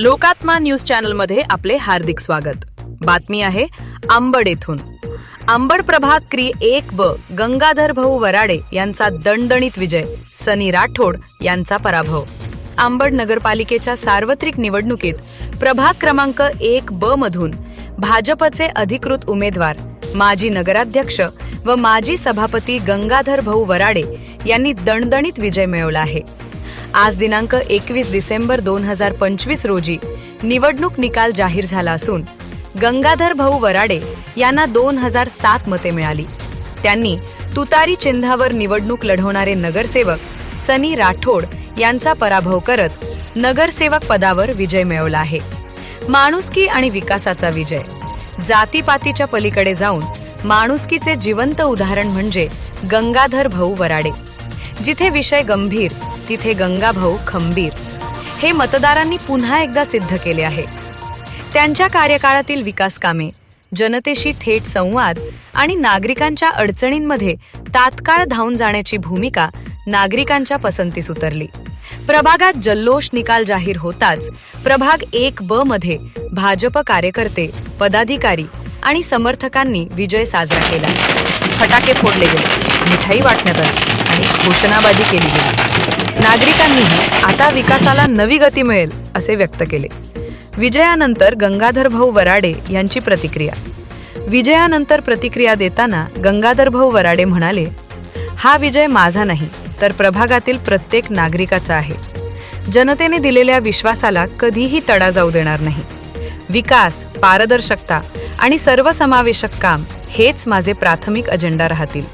लोकात्मा news चॅनलमध्ये आपले हार्दिक स्वागत. बातमी आहे आंबड येथून. आंबड प्रभाग क्री एक ब गंगाधर भाऊ वराडे यांचा दणदणीत विजय सनी राठोड यांचा पराभव. आंबड नगरपालिकेच्या सार्वत्रिक निवडणुकीत प्रभाग क्रमांक एक ब मधून भाजपचे अधिकृत उमेदवार माजी नगराध्यक्ष व माजी सभापती गंगाधर भाऊ वराडे यांनी दणदणीत विजय मिळवला आहे. आज दिनांक एकवीस डिसेंबर दोन हजार पंचवीस रोजी. निवडणूक निकाल जाहीर झाला असून गंगाधर भाऊ वराडे यांना दोन हजार सात मते मिळाली. त्यांनी तुतारी चिन्हावर निवडणूक लढवणारे नगरसेवक सनी राठोड यांचा पराभव करत नगरसेवक पदावर विजय मिळवला आहे. माणुसकी आणि विकासाचा विजय. जातीपातीच्या पलीकडे जाऊन माणुसकीचे जिवंत उदाहरण म्हणजे गंगाधर भाऊ वराडे. जिथे विषय गंभीर तिथे गंगाभाऊ खंबीर हे मतदारांनी पुन्हा एकदा सिद्ध केले आहे. त्यांच्या कार्यकाळातील विकास कामे जनतेशी थेट संवाद आणि नागरिकांच्या अडचणींमध्ये तात्काळ धावून जाण्याची भूमिका नागरिकांच्या पसंतीस उतरली. प्रभागात जल्लोष निकाल जाहीर होताच प्रभाग एक ब मध्ये भाजप कार्यकर्ते पदाधिकारी आणि समर्थकांनी विजय साजरा केला. फटाके फोडले गेले मिठाई वाटण्यात आली आणि घोषणाबाजी केली गेली. नागरिकांनीही आता विकासाला नवी गती मिळेल असे व्यक्त केले. विजयानंतर गंगाधर भाऊ वराडे यांची प्रतिक्रिया. विजयानंतर प्रतिक्रिया देताना गंगाधर भाऊ वराडे म्हणाले हा विजय माझा नाही तर प्रभागातील प्रत्येक नागरिकाचा आहे. जनतेने दिलेल्या विश्वासाला कधीही तडा जाऊ देणार नाही. विकास पारदर्शकता आणि सर्वसमावेशक काम हेच माझे प्राथमिक अजेंडा राहतील.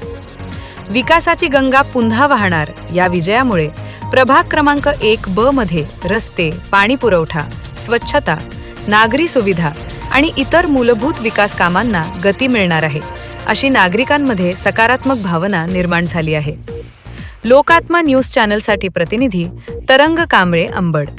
विकासाची गंगा पुन्हा वाहणार या विजयामुळे प्रभाग क्रमांक एक ब मध्ये रस्ते पाणी पुरवठा स्वच्छता नागरी सुविधा आणि इतर मूलभूत विकास कामांना गती मिळणार आहे अशी नागरिकांमध्ये सकारात्मक भावना निर्माण झाली आहे. लोकात्मा न्यूज चॅनलसाठी प्रतिनिधी तरंग कांबळे अंबड.